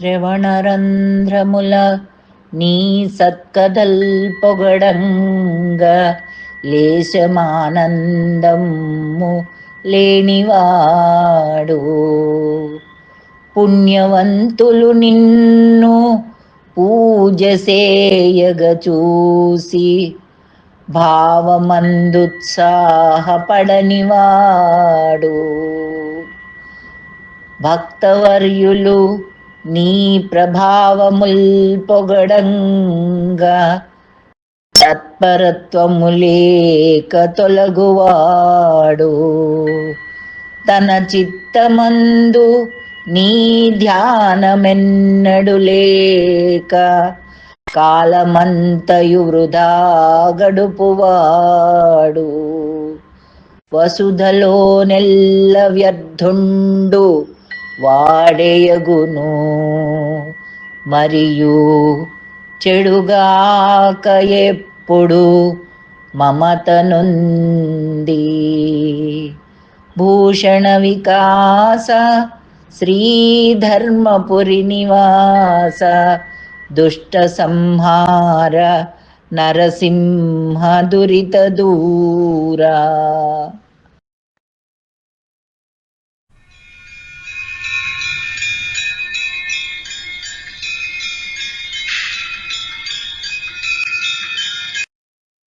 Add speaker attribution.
Speaker 1: శ్రవణరంధ్రముల నీ సత్కదల్ పొగడంగా లేశమానందము లేనివాడు. పుణ్యవంతులు నిన్ను పూజ సేయగ చూసి భావమందుత్సాహపడనివాడు. భక్తవర్యులు నీ ప్రభావముల్ పొగడంగా తత్పరత్వము లేక తొలగువాడు. తన చిత్తమందు నీ ధ్యానమెన్నడు లేక కాలమంతయు వృధా గడుపువాడు. వసుధలో నెల్ల వ్యర్థుండు వాడేయగును. మరియు చెడుగాక ఎప్పుడు మమతనుంది. భూషణ వికాస శ్రీధర్మపురి నివాస దుష్ట సంహార నరసింహ దురిత దూరా.